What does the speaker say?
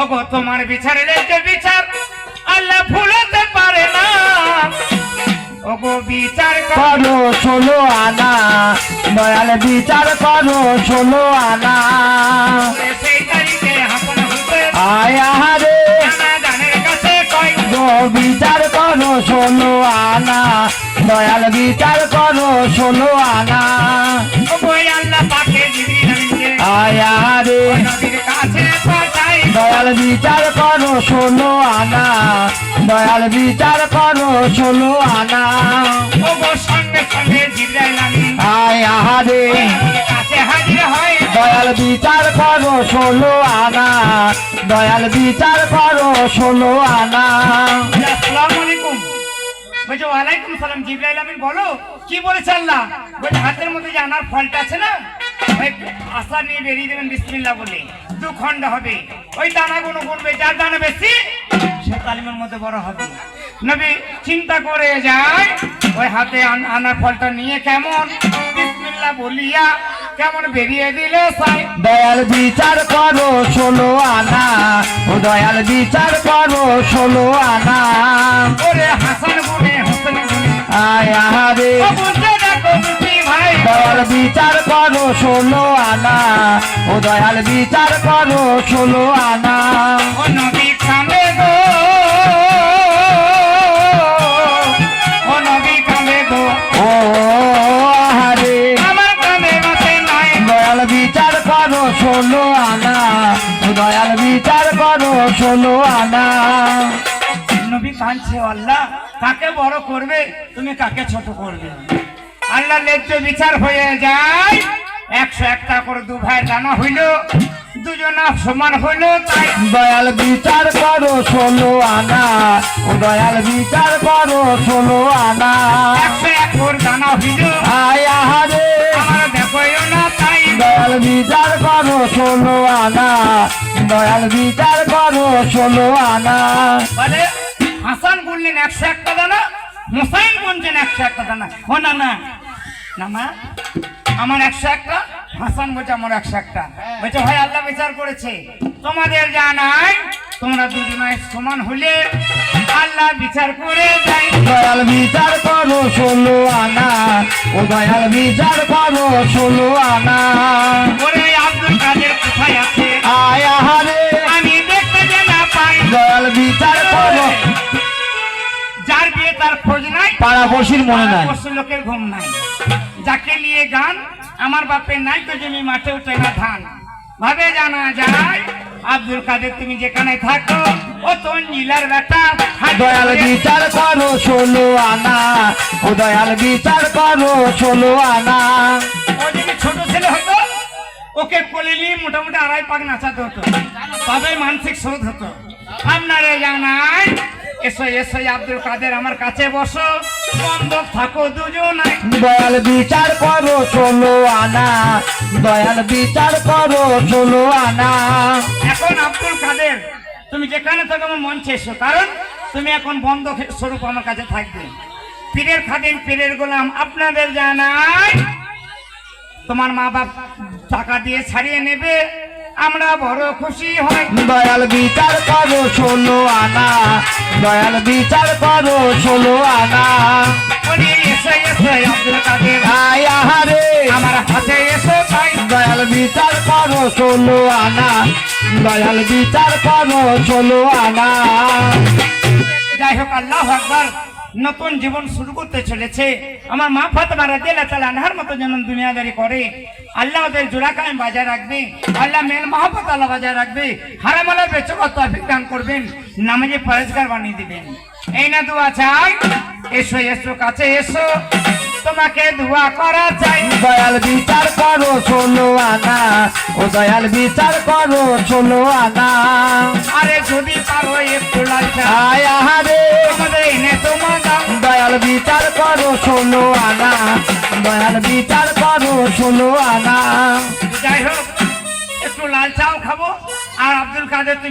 ওগো তোমার বিচারে রেখে বিচার আল্লাহ ভুলাতে পারে না। ওগো বিচার কর ষোলো আনা দয়াল বিচার করো ষোলো আনা। সেই তারিখে গো বিচার করো ষোলো আনা দয়াল বিচার করো ষোলো আনা। বিচার করো ষোলো আনা। দয়াল বিচার করো ষোলো আনা। হাজির হয়। দয়াল বিচার করো ষোলো আনা। দয়াল বিচার করো ষোলো আনা। বলছে ওয়ালাইকুম সালাম জিব্রাইল আমিন বলো কি বলেছে আল্লাহ? বলছে হাতের মধ্যে যে আনার ফলটা আছে না আশা নিয়ে বেরিয়ে দেবেন বিসমিল্লাহ বলে। দু খণ্ড হবে। ওই দানাগুলো করবে যার দানা বেশি সে তালিমের মধ্যে বড় হবে। নবী চিন্তা করে যায় ওই হাতে আন- আনার ফলটা নিয়ে কেমন? বিসমিল্লাহ বলিয়া কেমন বেরিয়ে দিল সাই? দয়াল বিচার করো ষোলো আনা। ও দয়াল বিচার করো ষোলো আনা। ওরে হাসান গুনে হাসান গুনে আয় আহারে। বিচার করো ষোলো আনা। ও দয়াল বিচার করো ষোলো আনা। ও নবী গো ও নবী গো। ও আহারে। আমার কামে বাসে নাই। দয়াল বিচার করো ষোলো আনা। ও দয়াল বিচার করো ষোলো আনা। নবী কাঁদছে আল্লাহ কাকে বড় করবে? তুমি কাকে ছোট করবে? আল্লাহ ন্যায্য বিচার হয়ে যায়। একশো একটা করে দু ভাই দানা হইল দুজনা সমান হইল তাই দয়াল বিচার করো ষোলো আনা। দয়াল বিচার করো ষোলো আনা। একশো এক করে দানা হইল। আয় আহারে। আমার দেখো না তাই দয়াল বিচার করো ষোলো আনা। দয়াল বিচার করো ষোলো আনা। বলে হাসান বললেন একশো একটা দানা? মোসাইন বলছেন একশো একটা দানা। ও না না। না মা আমার একশো একটা? হাসান বলছে আমার একশো একটা। বলছে ভাই আল্লাহ বিচার করেছে। তোমাদের জানাই তোমরা দুজনায় সমান হলে আল্লাহ বিচার করে যাই। দয়াল বিচার করো ষোলো আনা। ও দয়াল বিচার করো ষোলো আনা। পাড়াপড়শির মনে নাই। লোকের ঘুম নাই। যাকে নিয়ে গান আমার বাপের নাই তো জমি মাঠে উঠে না ধান। ভাবে জানা যায় আব্দুল কাদের তুমি যেখানে থাকো ও তো নীলার বেটা। দয়াল বিচার করো ষোলো আনা। ও দয়াল বিচার করো ষোলো আনা। ও যদি ছোট ছেলে হতো ওকে কোলে নিয়ে মোটামুটি আড়াই পাক নাচাতে হতো। তবে মানসিক শোধ হতো। আপনারে জানাই এসো এসো আব্দুল কাদের আমার কাছে বসো। বন্ধক থাকো দুজনাই। দয়াল বিচার করো চলো আনা। দয়াল বিচার করো ষোলো আনা। এখন আব্দুল কাদের তুমি যেখানে থাকো আমার মঞ্চে এসো। কারণ তুমি এখন বন্ধ স্বরূপ আমার কাছে থাকবে। পীরের খাদিম পীরের গোলাম আপনাদের জানাই। তোমার মা বাপ টাকা দিয়ে ছাড়িয়ে নেবে। আমরা বড় খুশি হই। দয়াল বিচার করো ষোলো আনা। দয়াল বিচার করো ষোলো আনা। আমার হাতে এসো তাই। দয়াল বিচার করো ষোলো আনা। দয়াল বিচার করো ষোলো আনা। যাই হোক আল্লাহ আকবার। নতুন জীবন শুরু করতে চলেছে। আমার মা ফাতেমা রাদিয়াল্লাহু তাআলা আনহার মতো যেন দুনিয়াদারি করে। আল্লাহ ওদের জোড়া কায়েম বাজায় রাখবে। আল্লাহ মেল মহাপত আল্লাহ বাজায় রাখবে। হারামালা বেচকত তৌফিক দান করবেন। নামাজে পরিষ্কার বানিয়ে দিবেন। এই না দোয়া চাই। এসো এসো, কাছে এসো। তোমাকে দোয়া করা চাই। দয়াল বিচার করো ষোলো আনা। ও দয়াল বিচার করো ষোলো আনা। আরে যদি পারো একটু আয় আহারে। আমাদের এনে তোমার দয়াল বিচার করো ষোলো আনা। দয়াল বিচার করো ষোলো আনা। যাই হোক একটু লাল চাও খাব। আর আব্দুল কাদের তুমি